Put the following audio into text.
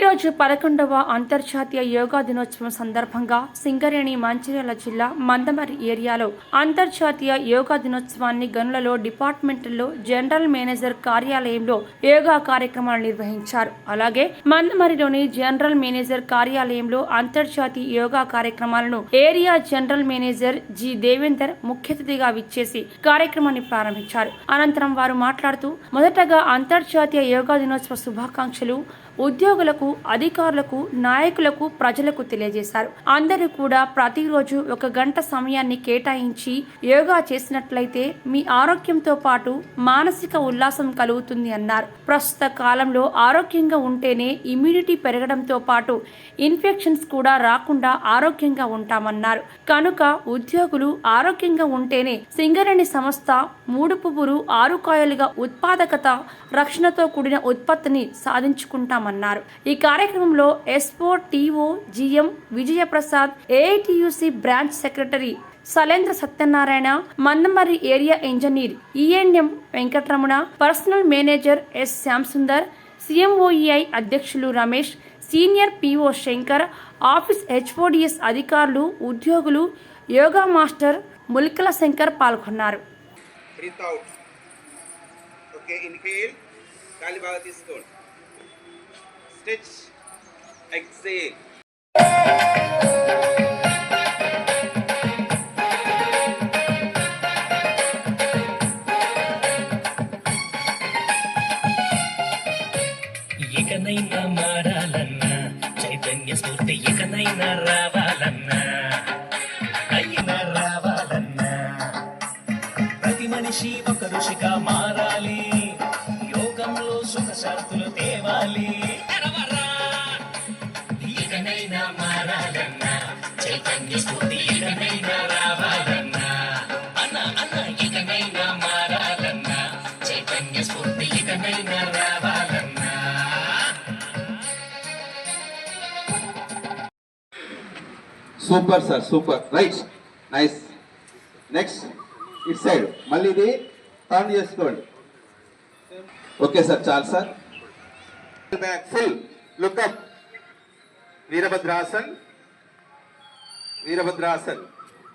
ఈరోజు పదకొండవ అంతర్జాతీయ యోగా దినోత్సవం సందర్భంగా సింగరేణి మంచిర్యాల జిల్లా మందమరి ఏరియాలో అంతర్జాతీయ యోగా దినోత్సవాన్ని గనులలో డిపార్ట్మెంట్లో జనరల్ మేనేజర్ కార్యాలయంలో యోగా కార్యక్రమాలు నిర్వహించారు. అలాగే మందమరిలోని జనరల్ మేనేజర్ కార్యాలయంలో అంతర్జాతీయ యోగా కార్యక్రమాలను area general manager G. Devender ముఖ్య అతిథిగా విచ్చేసి కార్యక్రమాన్ని ప్రారంభించారు. అనంతరం వారు మాట్లాడుతూ మొదటగా అంతర్జాతీయ యోగా దినోత్సవ శుభాకాంక్షలు ఉద్యోగులకు అధికారులకు నాయకులకు ప్రజలకు తెలియజేశారు. అందరూ కూడా ప్రతిరోజు ఒక గంట సమయాన్ని కేటాయించి యోగా చేసినట్లయితే మీ ఆరోగ్యంతో పాటు మానసిక ఉల్లాసం కలుగుతుంది అన్నారు. ప్రస్తుత కాలంలో ఆరోగ్యంగా ఉంటేనే ఇమ్యూనిటీ పెరగడంతో పాటు ఇన్ఫెక్షన్స్ కూడా రాకుండా ఆరోగ్యంగా ఉంటామన్నారు. కనుక ఉద్యోగులు ఆరోగ్యంగా ఉంటేనే సింగరేణి సంస్థ మూడు పువ్వులు ఆరు కాయలుగా ఉత్పాదకత రక్షణతో కూడిన ఉత్పత్తిని సాధించుకుంటాం చేస్తామన్నారు. ఈ కార్యక్రమంలో SO TO GM Vijayaprasad AITUC branch secretary Salendra Satyanarayana Mandamarri area engineer ENM Venkataramana personnel manager S Shyamsundar CMOAI అధ్యక్షులు Ramesh senior PO Shankar office HODs అధికారులు ఉద్యోగులు యోగా మాస్టర్ ములికల శంకర్ పాల్గొన్నారు. ఓకే ఇన్హేల్ గాలి బాగా తీసుకోండి. Stitch exhale. ఇకనైనా మారాలన్నా చైతన్య స్ఫూర్తి ఇకనైనా రావాలన్నా. అయినా రావాలన్నా. ప్రతి మనిషి ఒక ఋషిగా మారాలి. యోగంలో సుఖ శాంతులు తేవాలి. మారాలన్నా చైతన్య స్ఫూర్తి ఇకనైనా రావాలన్నా అన్న అన్న ఇకనైనా మారాలన్నా చైతన్య స్ఫూర్తి ఇకనైనా రావాలన్నా super sir super. Right nice. Next it side. మళ్ళీ ఇది టర్న్ చేసుకోండి. ఓకే సార్ చాలు sir. Back full look up Virabhadrasana Virabhadrasana